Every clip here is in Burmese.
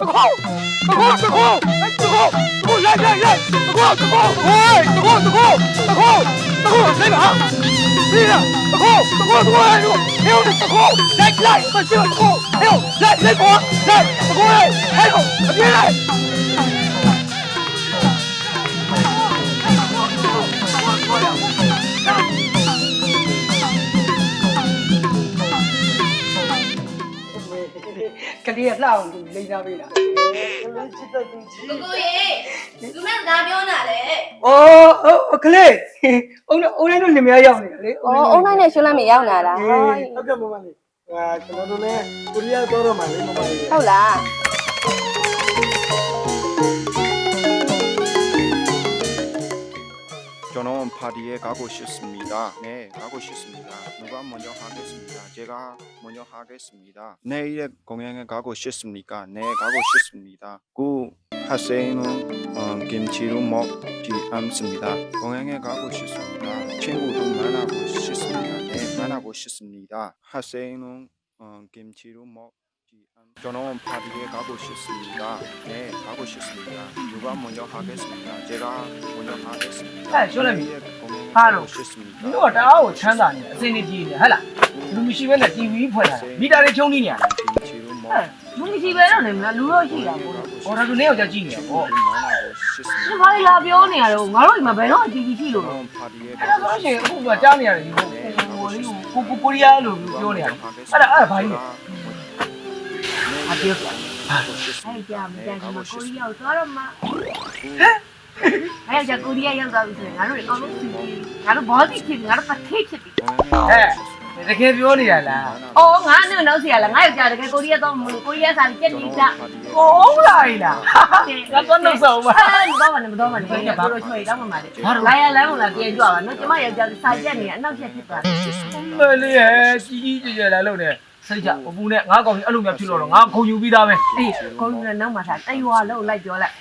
တကောတကောတကောတကောတကောလိုက်လိုက်လိုက်တကောတကောဟေးတကောတကောတကောတကောလိုက်ပါပြေးလာတကောတကောတကောဟဲ့ဟဲ့တကောလိုက်လိုက်မချင်တကောဟဲ့လိုက်လိုက်ကောလိုက်တကောဟဲ့ဟဲ့အပြေးလိုက် လေးကလှအောင်သူလိမ့်သားပေးတာကိုကိုရေသူနဲ့စကားပြောနေတာလေ။အော်အော်ကလေးအုံအုံတိုင်းတို့လင်မယားရောက်နေတာလေအော်အုံနိုင်နဲ့ရှုံးလိုက်မရောက်လာလားဟောဟုတ်ကဲ့မမလေးဟာကျွန်တော်တို့လည်းကိုရီးယားသွားတော့မှလေမမလေးဟုတ်လား 일본 파리에 가고 싶습니다. 네, 가고 싶습니다. 누가 먼저 하겠습니다. 제가 먼저 하겠습니다. 내일의 공연에 가고 싶습니까? 네, 가고 싶습니다. 구 학생은 어, 김치로 먹지 않습니다. 공항에 가고 싶습니다. 친구도 만나고 싶습니다. 네, 만나고 싶습니다. 학생은 어, 김치로 먹 저는 파티에 가고 싶습니다. 네, 가고 싶습니다. 누가 먼저 하겠습니다. 제가 먼저 하겠습니다. အဲ့ရှုံးလိုက်ပြီ ဟာလို့ရှိစမီ ။ဒီတော့တအားကိုချမ်းသာနေတယ်အစင်းနေကြည့်နေဟဟလား။လူမရှိဘဲနဲ့ TV ဖွင့်လာမီတာတွေချုံနေနေရ ချီရမ လူမရှိပဲတော့နေမလားလူတော့ရှိတာပေါ့ ။အော်ဒါသူနေယောက်ျားကြည့်နေရပေါ့ မာနာကိုရှိစမီ ဒီဘာလာပြောနေရတော့ငါတို့ဒီမှာဘယ်တော့အတီးကြီးရှိလို့ တော့ပါတီရဲ့ ။အဲ့ဒါဆိုရှင်အခုကကြားနေရတယ်ဒီကိုဟိုလေးကိုကိုကိုရီးယားလို့ပြောနေရတယ်။အဲ့ဒါအဲ့ဒါဘာကြီးလဲ အပြောပြအဲ့အဲ့ကြာမကြာခင်မှာကိုရီးယားကိုသွားတော့မှအဲ့ကြာကိုရီးယားရောက်သွားပြီဆိုရင်ငါတို့အကောင်လုံးစီပြီးငါတို့ဘောစီဖြစ်ငါတို့တစ်ခေတ်ဖြစ်ပြီ။အဲတကယ်ပြောနေရလားအော်ငါနဲ့နောက်စီရလားငါယောက်ျားတကယ်ကိုရီးယားတော့မလို့ကိုရီးယားစာကြက်နေကြ။ကိုးလာလား။ငါတော့နှုတ်ဆောင်ပါမတော်ပါနဲ့မတော်ပါနဲ့ကိုရီးယားဘိုးတို့ချွေတောင်းမှမှာလေလာရလမ်းကိုလာပြန်ကြွပါနော်ကျမယောက်ျားစာကြက်နေအနောက်ချက်ဖြစ်သွားတယ်။မလေးရဲ့ကြီးကြီးကျယ်ကျယ်လာလို့နေ စိတ်ကြပပူနဲ့ငါကောင်ကြီးအဲ့လိုမျိုးဖြစ်လို့တော့ငါခုံယူပြီးသားပဲအေးကိုရီးယားနောက်မှာထားတရွာလုံးလိုက်ပြောလိုက်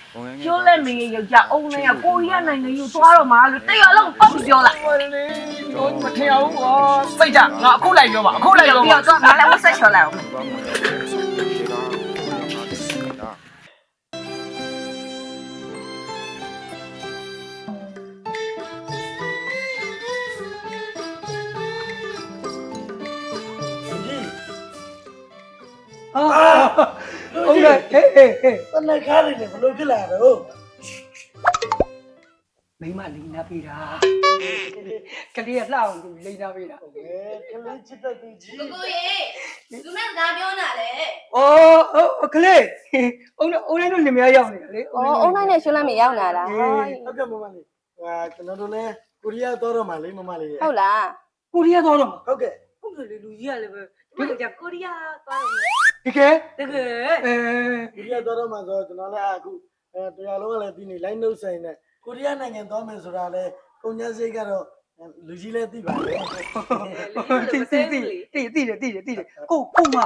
ကျိုးလက်မင်းရဲ့ယောက်ျားအုံနဲ့ကကိုရီးယားနိုင်ငံယူသွားတော့မှာလို့တရွာလုံးပောက်ပြောလိုက်။မလေးတို့မထင်အောင်ကွာ။စိတ်ကြငါအခုလိုက်ပြောပါအခုလိုက်ပြောပြီးပါတော့ငါလည်းဝတ်ဆက်ချော်လိုက်အောင် ဟုတ်တယ်ဟေးဟေးဟေးတနက်ခါလေးလည်းဘလို့ဖြစ်လာတော့မိမလိန်နာပေးတာကလေးကလှအောင်သူလိန်နာပေးတာအဲကလေးချစ်တဲ့သူကြီးကိုကိုရေသူနဲ့စကားပြောနေတာလေအော်အော်ကလေးအုံအုံတိုင်းတို့လင်မယားရောက်နေတာလေအော်အုံနိုင်နဲ့ရှုံးလိုက်မရောက်လာလားဟောဟုတ်ကဲ့မမလေးဟာကျွန်တော်တို့လည်းကိုရီးယားသွားတော့မှလေမမလေးဟုတ်လားကိုရီးယားသွားတော့ဟုတ်ကဲ့ဟုတ်တယ်လူကြီးကလည်းပဲဒီကကိုရီးယားသွားတော့ ဒီကဲတကယ်အဲကိုရီးယားသွားတော့မှဆိုတော့ကျွန်တော်လည်းအခုအဲတရားလုံးကလည်းပြီးနေ line နှုတ်ဆိုင်နဲ့ကိုရီးယားနိုင်ငံသွားမယ်ဆိုတာလည်းကုန်ကျစရိတ်ကတော့လူကြီးလည်းသိပါတယ်တီတီတီတီတီတီတီကိုကိုမ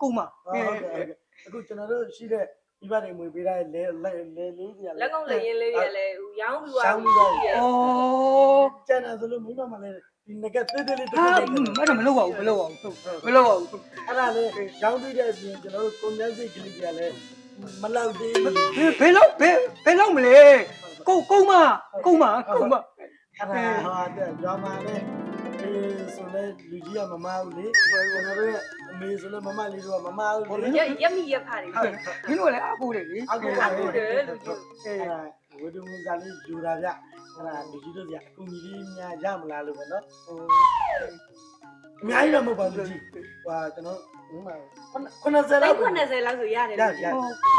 ကိုမဟုတ်ကဲ့ဟုတ်ကဲ့အခုကျွန်တော်တို့ရှိတဲ့ဒီဘက်တွေမွေပေးတဲ့လဲလဲလဲလေးကြီးလက်ကုံလည်းရင်းလေးရလဲရောင်းပြီးသွားဆောင်းပြီးတော့အော်ကျန်တယ်ဆိုလို့မိမမလည်း ဒီငကတေးသေးလေးတစ်ဟာခုတည်းမတော့မလုပ်ပါဘူးမလုပ်ပါဘူးမလုပ်ပါဘူးအဲ့ဒါလေးရောင်းပြီးတဲ့အပြင်ကျွန်တော်တို့ကုန်ကျစရိတ်ကလေးတွေကလည်းမလောက်သေးဘူးဘယ်လောက်ဘယ်ဘယ်လောက်မလဲကိုကိုမကိုမကိုမအဲ့ဒါဟာတဲ့ဂျာမန်နဲ့အေးဆိုလဲလူကြီးကမမဟုတ်လေကျွန်တော်တို့ရဲ့အမေဆိုလဲမမလေးတို့ကမမဟုတ်လေရရက်မိရက်ဖားတယ်မင်းတို့လည်းအကူတယ်လေအခုကဟုတ်တယ်လူကြီးအဲ့ ဒါဝေဒမှုစားလေးယူတာဗျအဲ့ဒါလူကြီးတို့ကအကူကြီးလေးများရမလားလို့ပေါ့နော်ဟိုအများကြီးတော့မဟုတ်ပါဘူးကြီးဟာကျွန်တော်ဟိုမှာ90သိလောက်န်း90လောက်ဆိုရတယ်ရရ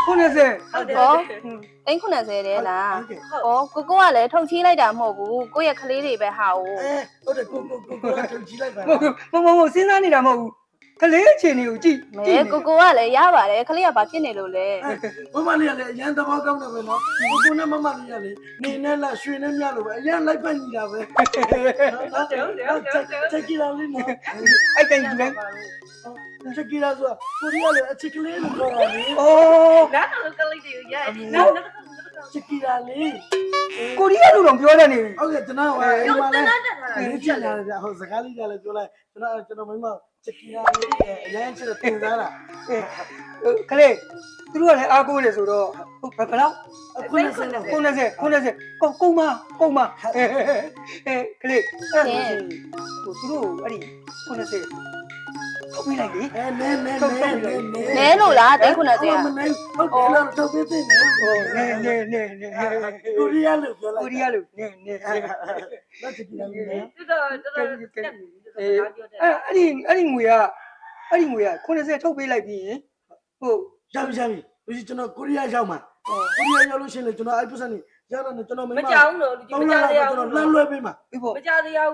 ခုနစဲဟုတ်တယ်ဟောတိန်း90တဲ့လားဟုတ်ကဲ့ဟောကိုကိုကလည်းထုတ်ချီးလိုက်တာမဟုတ်ဘူးကိုယ့်ရဲ့ကလေးတွေပဲဟာ哦အဲဟုတ်တယ်ကိုကိုကိုကိုထုတ်ကြည့်လိုက်ပါမမမစဉ်းစားနေတာမဟုတ်ဘူး ကလေးအခြေအနေကိုကြည့်မဲကိုကိုကလည်းရပါတယ်ကလေးကဘာဖြစ်နေလို့လဲမမလေးကလည်းအရန်သဘောကောင်းတယ်ပဲနော်ကိုကိုနဲ့မမလေးကလေနေနဲ့လားရွှေနဲ့မြလို့ပဲအရန်လိုက်ပတ်ညီတာပဲဟုတ်တယ်ဟုတ်တယ်ဟုတ်တယ်ဟုတ်တယ်ချက်ကီလာလေးနော်အဲ့ကန်ကြီးလဲချက်ကီလာဆိုတာကိုရီးယားလေအချက်ကလေးလို့ပြောတာလေအော်နားတော့ကလေးတွေရတယ်နော စကီလာလေးကိုရီးယားလူတော်ပြောတဲ့နေပြီဟုတ်ကဲ့ကျွန်တော်အဲဒီမှာလဲရေးချက်လာတယ်ဗျဟိုစကားလေးကလည်းပြောလိုက်ကျွန်တော်ကျွန်တော်မိမစကီလာလေးရဲ့အရန်ချက်တော့တင်စားတာခလေးသူတို့ကလည်းအားကိုးနေဆိုတော့ဘယ်ဘလောက်ခုနစခုနစခုနစကုံကုံမကုံမအဲခလေးဟိုသူတို့အဲ့ဒီခုနစ ထုတ်ပေးလိုက်လေအဲနဲနဲနဲနဲနဲနဲလို့လားတိတ်ခုနစီကမနဲဟုတ်တယ်လားထုတ်ပေးပေးနဲဟိုနဲနဲနဲနဲကိုရီးယားလို့ပြောလိုက်ကိုရီးယားလို့နဲနဲလက်ကြည့်လိုက်နဲတော်တော်တော်တော်အဲအဲ့ဒီအဲ့ဒီငွေကအဲ့ဒီငွေက80ထုတ်ပေးလိုက်ပြီးရင်ဟုတ်ရပြီရပြီကျွန်တော်ကိုရီးယားရောက်မှာကိုရီးယားရောက်လို့ရှိရင်ကျွန်တော်အဲ့ပုစံနေ ရတာနဲ့ကျွန်တော်မမကြောက်လို့လူကြီးမကြောက်ရအောင်ကျွန်တော်လှမ်းလွှဲပေးမှာပြီးပေါ့မကြောက်ရအောင်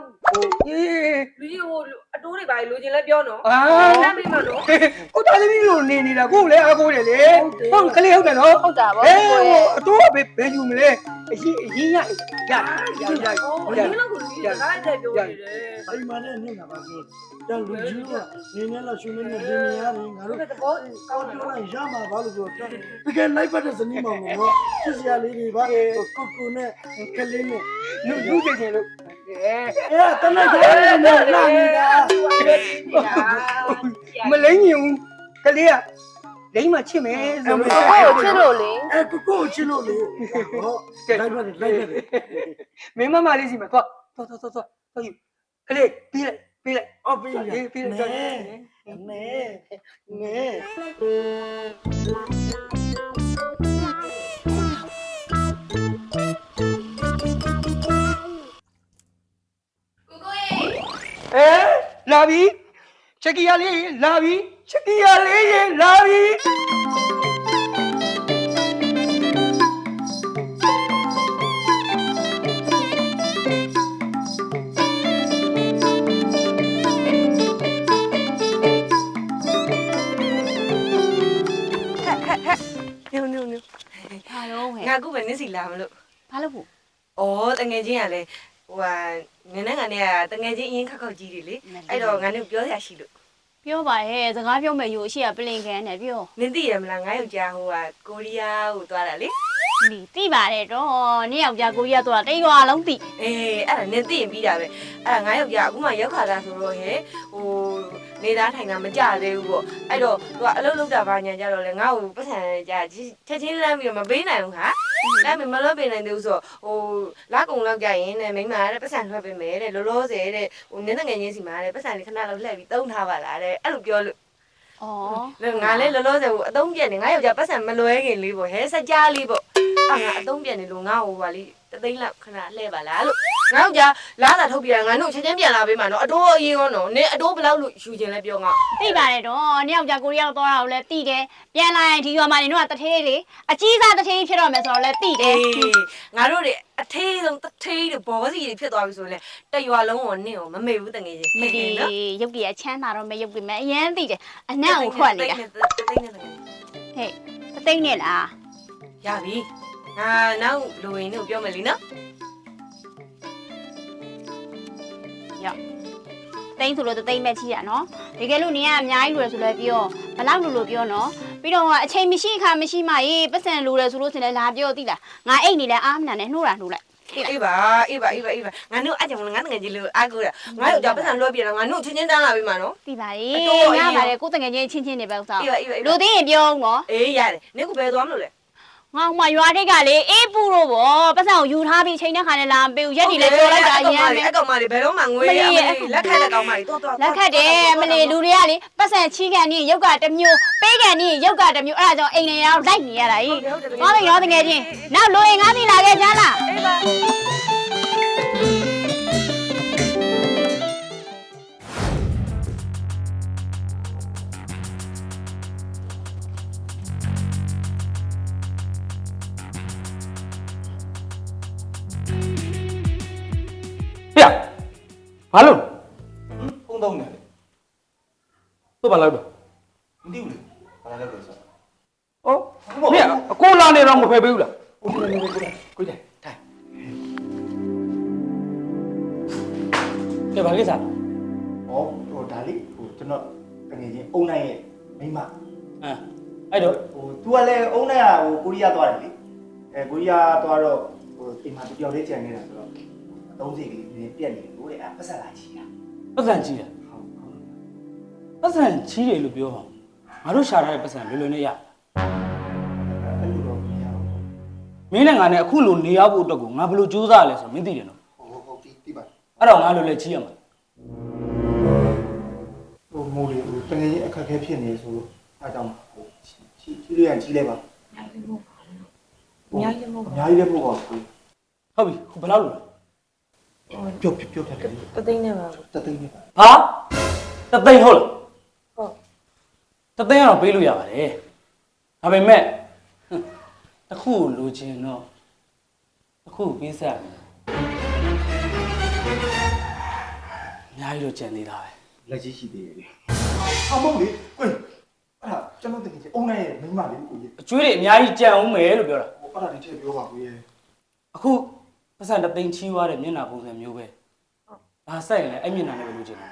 အေးလူကြီးဟိုအတိုးတွေပါလူချင်းလည်းပြောနော်အာလှမ်းပေးမှာနော်ကိုတားလေးမျိုးနေနေတာကိုလည်းအကိုတယ်လေဟုတ်ကလေးဟုတ်တယ်နော်ဟုတ်တာပေါ့အေးဟိုအတိုးကဘယ်ယူမလဲ အရင်အရင်ရရရရရဘယ်လိုလုပ်လို့ရတာလဲပြောနေတယ်အိမ်မှာလည်းနေတာပါဆိုတော့လူကြီးကနေနေလားရှင်နေနေနေရတယ်ငါတို့ကောင်းတော့ရမှာပါလို့ဆိုတော့တကယ်လိုက်ပတ်တဲ့ဇနီးမောင်ကတော့ချစ်စရာလေးတွေပါကိုကိုနဲ့ကလေးနဲ့လူလူကြည့်ချင်လို့အဲတနက်ခါလေးနဲ့လာနေတာမလိမ့်ရင်ကလေးက လိမ့်မှာချစ်မယ်ဆိုတော့ကိုကိုကိုချစ်လို့လေအဲကိုကိုကိုချစ်လို့လေဟောလိုက်ပါလေလိုက်ပါလေမင်းမမလေးစီမှာသွားသွားသွားသွားသွားသွားယူကလေးပြေးလိုက်ပြေးလိုက်အော်ပြေးလိုက်ပြေးလိုက်သွားမဲမဲကိုကိုရေအဲလာပြီချက်ကီရလေးလာပြီ ချက်ကီယာလေးရေလာပြီညိုညိုညိုခါတော့ဟဲ့ငါအခုပဲနစ်စီလာမလို့ဘာလို့ဖို့ဩတငယ်ချင်းကလည်းဟိုဟာငနဲ့ငါနဲ့ကတငယ်ချင်းအရင်ခောက်ခောက်ကြီးတွေလေအဲ့တော့ငါနဲ့ပြောစရာရှိလို့ ပြောပါရဲ့စကားပြောမယ်ယူရှိရပလင်ခန်းနဲ့ပြောနင်သိရမလားငါယောက်ျားဟိုကကိုရီးယားကိုသွားတာလေ နေတိပါတယ်တော့နေ့ယောက်ျားကိုကြီးကတော့တိတ်ရွာလုံးတိအေးအဲ့ဒါနေသိရင်ပြီးတာပဲအဲ့ဒါငါယောက်ျားအခုမှရောက်ခါလာဆိုတော့ဟဲ့ဟိုနေသားထိုင်တာမကြသေးဘူးပေါ့အဲ့တော့သူကအလုပ်လုပ်တာဘာညာကြတော့လဲငါ့ကိုပတ်စံကြာချက်ချင်းလမ်းပြီးတော့မပေးနိုင်ဘူးခါလမ်းမလွှတ်ပေးနိုင်သေးဘူးဆိုဟိုလာကုံလောက်ကြရင်နဲ့မိမကပတ်စံလွှတ်ပေးမယ်တဲ့လောလောဆယ်တဲ့ဟိုနင်းငယ်ချင်းစီမှာတဲ့ပတ်စံလေးခဏလောက်လှည့်ပြီးတုံးထားပါလားတဲ့အဲ့လိုပြောလို့ အော်ငါလည်းလောလောဆယ်ဟိုအသုံးပြက်နေငါယောက်ျားပတ်စံမလွဲခင်လေးပေါ့ဟဲစကြလေးပေါ့အာငါအသုံးပြက်နေလို့ငါဟိုပါလေး တသိန်းလောက်ခဏလှည့်ပါလားလို့ငါတို့ကြာလာတာထုတ်ပြတာငါတို့ချက်ချင်းပြန်လာပေးမှာနော်အတိုးအေးရောနော်နင်အတိုးဘယ်လောက်လို့ယူခြင်းလဲပြောငါသိပါတယ်တော့နှစ်ယောက်ကြာကိုရီးယားတော့သွားတာကိုလည်းသိတယ်ပြန်လာရင်ဒီရွာမှာနေတော့တထေးလေးအကြီးစားတထေးဖြစ်တော့မယ်ဆိုတော့လည်းသိတယ်အေးငါတို့တွေအထေးဆုံးတထေးတွေဘောစီတွေဖြစ်သွားပြီဆိုရင်တရွာလုံးကိုနင့်ကိုမမေ့ဘူးတငယ်ချင်းမဒီရုပ်ကြီးအချမ်းသာတော့မရုပ်ကြီးမအရင်သိတယ်အနံ့ကိုထွက်နေတာတသိန်းနဲ့တငယ်ဟဲ့တသိန်းနဲ့လားရပြီ ငါနောက်လူဝင်တို့ပြောမယ်လीနော်ရောက်တိမ့်ဆိုလို့တသိမ့်မဲ့ချီးရနော်တကယ်လို့နင်ကအများကြီးလူရဆိုလဲပြောဘလောက်လူလို့ပြောနော်ပြီးတော့အချိန်မရှိခါမရှိမှရေးပတ်စံလူရဆိုလို့ရှင်လဲလာပြောသိလားငါအိတ်နေလဲအားမနာနဲ့နှိုးတာနှိုးလိုက်အေးပါအေးပါအေးပါအေးပါငါတို့အကြောင်ငါငယ်ကြီးလို့အားကိုးတာငါတို့ကြောင့်ပတ်စံလွှဲပြတော့ငါတို့ချင်းချင်းတန်းလာပြီမှာနော်သိပါရဲ့ငါပါတယ်ကိုတငယ်ချင်းချင်းချင်းနေပဲဥစားအေးပါအေးပါလူသိရင်ပြောဦးနော်အေးရတယ်နင့်ကဘယ်သွားမလို့လဲ ငါ့မှာရွာထိတ်ကလေအေးပူတော့ဗောပတ်စံကိုယူထားပြီးအချိန်နဲ့ခါနဲ့လာမပေးဘူးရက်ဒီလဲပြောလိုက်တာရမ်းမယ် အဲ့ကောင်မလေးဘယ်တော့မှငွေရမလေးလက်ခတ်တဲ့ကောင်မလေးတော့တော့လက်ခတ်တယ်မလီလူတွေကလေပတ်စံချီးကန်နေရုပ်ကတစ်မျိုးပေးကန်နေရုပ်ကတစ်မျိုးအဲ့ဒါကြောင့်အိမ်နေရောက်လိုက်နေရတာကြီးဟောလေရောတကယ်ချင်းနောက်လူအိမ်ငါးစီလာခဲ့ကြလား အေးပါ ဘာလို့ဖုန်းသုံးနေတယ်သူ့ဘာလောက်တော့မသိဘူးလေဘာလောက်လဲဆိုတော့ဩမင်းအကိုလာနေတော့မဖယ်ပေးဘူးလားကိုကိုကိုကိုကြိုက်ထိုင်ကဲဘာကိစ္စလဲဩဟိုဒါလေးဟိုကျွန်တော်တကယ်ချင်းအုံနိုင်ရဲ့မိမအဲအဲ့တော့ဟို तू ကလည်းအုံနိုင်ကဟိုကိုရီးယားသွားတယ်လေအဲကိုရီးယားသွားတော့ဟိုအိမ်မှာတပြောင်းလေးကြံနေတာဆိုတော့ သုံးစိတ်ကလေးနည်းပြက်နေလို့တဲ့အဲ့ပတ်ဆက်လာချီတာပတ်စံကြီးတယ်ဟုတ်ဟုတ်ပတ်စံကြီးတယ်လို့ပြောပါဦးငါတို့ရှာထားတဲ့ပတ်စံလွယ်လွယ်နဲ့ရအဲ့လိုတော့မရဘူးမင်းနဲ့ငါနဲ့အခုလိုနေရဖို့အတွက်ကိုငါဘယ်လိုကြိုးစားလဲဆိုတော့မင်းသိတယ်နော်ဟုတ်ဟုတ်ပြီးပြီးပါအဲ့တော့ငါလိုလဲကြီးရမှာဟိုမိုးလေးဟိုတကယ်ကြီးအခက်အခဲဖြစ်နေဆိုတော့အားကြောင့်ဟိုကြီးကြီးလေးရကြီးလဲပါအများကြီးမဟုတ်ပါဘူးအများကြီးလည်းမဟုတ်ပါဘူးဟုတ်ပြီဘယ်လောက်လို့ ပြုတ်ပြုတ်ပြုတ်တယ်တသိန်းနဲ့ပါတသိန်းနဲ့ပါဟာတသိန်းဟုတ်လားဟုတ်တသိန်းကတော့ပေးလို့ရပါတယ်ဒါပေမဲ့ဟွန်းတစ်ခုကိုလိုချင်တော့တစ်ခုကိုပေးဆက်ရမယ်အများကြီးတော့ကြံနေတာပဲလက်ကြီးရှိသေးတယ်လေအမုန်းလေကိုယ်အဲ့ဒါကျွန်တော်တကယ်ကြီးအုံနိုင်ရဲ့မိန်းမလေးကိုကြီးအကျွေးတွေအများကြီးကြံအောင်မယ်လို့ပြောတာဟိုအဲ့ဒါဒီထည့်ပြောပါကိုရဲ့အခု ပတ်စံတသိန်းချီးသွားတဲ့မျက်နှာပုံစံမျိုးပဲဒါဆက်ရင်လည်းအဲ့မျက်နှာနဲ့ပဲလိုချင်တာ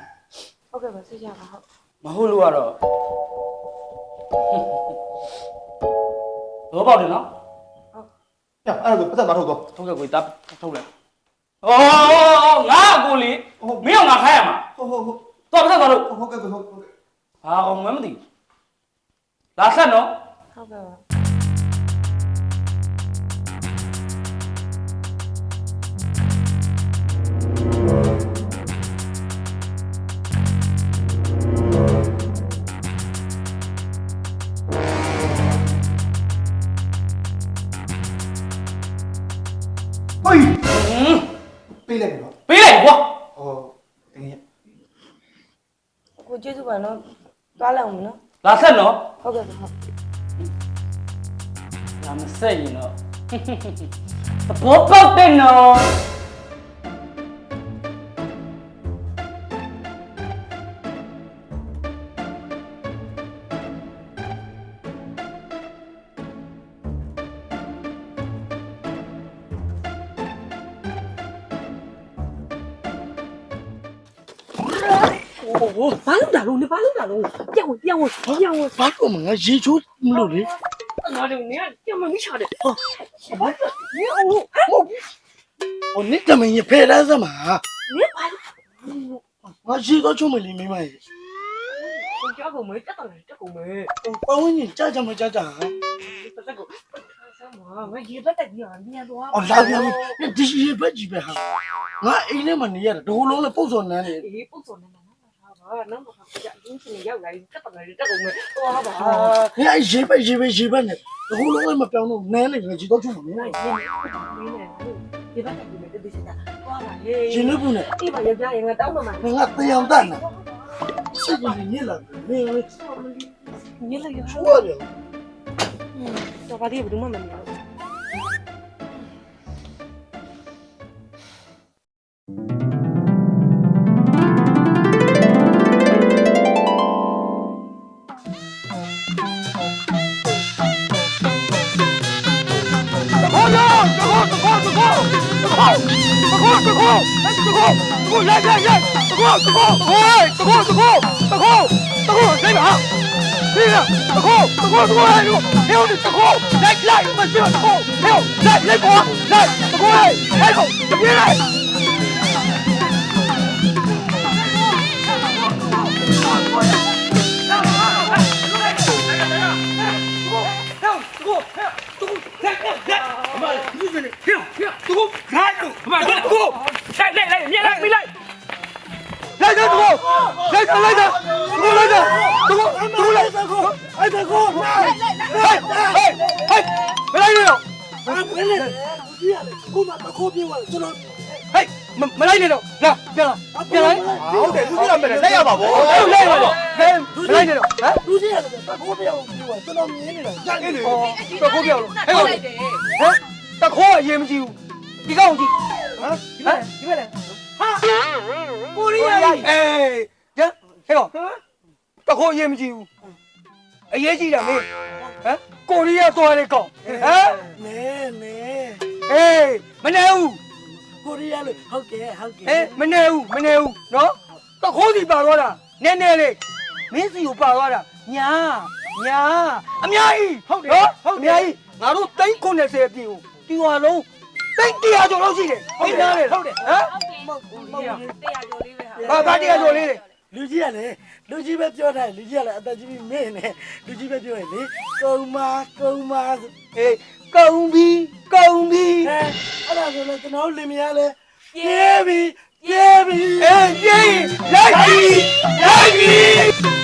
ဟုတ်ကဲ့ပါစိတ်ချပါဟုတ်မဟုတ်လို့ကတော့တော့ပေါ့တယ်နော်ညအဲ့ဒါပတ်သက်မထုတ်တော့ထုတ်ခဲ့ကိုတပ်ထုတ်လိုက်ဩငါအကိုလေမင်းကငါခိုင်းရမှာဟုတ်ဟုတ်ဟုတ်တော့ပတ်သက်သွားလို့ဟုတ်ကဲ့ဟုတ်ဟုတ်ကဲ့ဟာအောင်မမသိဘူးလာဆက်နော်ဟုတ်ကဲ့ပါ ပါနော်သွားလိုက်အောင်နော်လာဆက်နော်ဟုတ်ကဲ့ပါဟုတ်လာမဆက်ရင်တော့သဘောပေါက်တယ်နော် ဘာလို့တာလို့နေဘာလို့တာလို့ပြောင်းပြောင်းပြောင်းဘာလို့မငါရေချိုးမလို့လေငါတို့နေပြောင်းမချတယ်ဟိုနိတမင်းရဖဲရစမှာနေဘာလို့ငါရေတော့ချုံမလေးမိမရေကိုကြောက်ကုန်မဲတက်တယ်တက်ကုန်မဲပဝင်းကြီးကြာကြာမကြာကြာတက်တက်ကိုဆမ်းပါငါရေပတ်တက်ကြီးအောင်မြန်သွားအော်လာပြန်ပြီဒီရေဘက်ကြီးပဲဟာငါအိမ်ထဲမှာနေရတာဒိုးလုံးနဲ့ပုတ်စော်နန်းနေအေးပုတ်စော်နေမှာနော် ဟာနော်မဟာကြအင်းစင်ရောက်လာတက်တယ်တက်ကုန်မဲသွားပါငါရေဘက်ရေဘက်ရေဘက်နဲ့ဒိုးလုံးလည်းမပြောင်းတော့နန်းနေငါရေတော့ချုံမနေငါရေနေရေပတ်တက်ကြီးမဲတက်ပြီးစတာသွားပါဟေးရှင်လို့ဘူးနဲ့ဒီမှာရောက်ကြရင်ငါတောင်းမှမှာငါတရားတတ်နေစိတ်ကြီးညစ်လာနေလေညစ်လိုက်ရချွတ်တယ်တော့ဘာဒီဘယ်သူမှမမြင်ဘူး တခုတခုတခုရိုက်ရိုက်ရိုက်တခုတခုဟိုးတခုတခုတခုတခုရိုက်ပါဒီကတခုတခုတခုဟဲ့လို့ဟဲ့လို့တခုရိုက်ရိုက်မစရတခုဟဲ့ရိုက်ရိုက်ပေါ်ရိုက်တခုဟဲ့ဟဲ့လို့တပြေးလိုက် ကိုဟဲ့တူတက်တက်တက်အမလူစနေဟဲ့ဟဲ့တူဂါလူအမကိုကိုလိုက်လိုက်လိုက်မြန်လိုက်မိလိုက်လိုက်တော့ကိုလိုက်တော့လိုက်တော့ကိုလိုက်တော့ကိုကိုလိုက်တော့ကိုအဲ့ဒါကိုဟဲ့ဟဲ့ဟဲ့ဟဲ့ဘယ်လိုက်ရောဘယ်လိုက်ကိုမကခိုးပြေးသွားကျွန်တော်ဟဲ့ မလိုက်နဲ့တော့လာပြန်လာပြန်လာဟုတ်တယ်သူစီကမဲ့လက်ရပါဗောဟုတ်လက်ရပါဗောဟဲ့သူစီလိုက်နဲ့တော့ဟမ်သူစီရတယ်တကိုးပြောင်းပြီးတော့ကျွန်တော်မြင်နေတာကြက်လေတကိုးပြောင်းလို့ဟဲ့ဟမ်တကိုးအရင်မကြည့်ဘူးဒီကောင်ကြည့်ဟမ်ဒီမဲ့ဒီမဲ့ဟာကိုရီးယားအေးကြက်ဟဲ့ကောင်တကိုးအရင်မကြည့်ဘူးအရေးကြီးတာမင်းဟမ်ကိုရီးယားသွားတဲ့ကောင်ဟမ်မဲမဲအေးမနေဘူး ကိုရီးယားလေဟုတ်ကဲ့ဟုတ်ကဲ့အေးမနေဘူးမနေဘူးနော်တခိုးစီပါသွားတာနည်းနည်းလေးမင်းစီကိုပါသွားတာညာညာအများကြီးဟုတ်တယ်နော်ဟုတ်အများကြီးငါတို့သိန်း90အပြင်ကိုဒီဟာလုံးသိန်း100ကျော်လောက်ရှိတယ်ဟုတ်တယ်ဟုတ်တယ်ဟမ်မဟုတ်ဘူးတရားကျော်လေးပဲဟာဘာဘာတရားကျော်လေးလေလူကြီးကလည်းလူကြီးပဲပြောတယ်လူကြီးကလည်းအသက်ကြီးပြီးမင်းနဲ့လူကြီးပဲပြောရင်လေကုံမာကုံမာဆို ဟေးကုံပြီးကုံပြီးအဲအဲ့ဒါဆိုလည်းကျွန်တော်လင်မယားလဲပြေးပြီပြေးပြီအေးပြေးရိုက်ပြီရိုက်ပြီ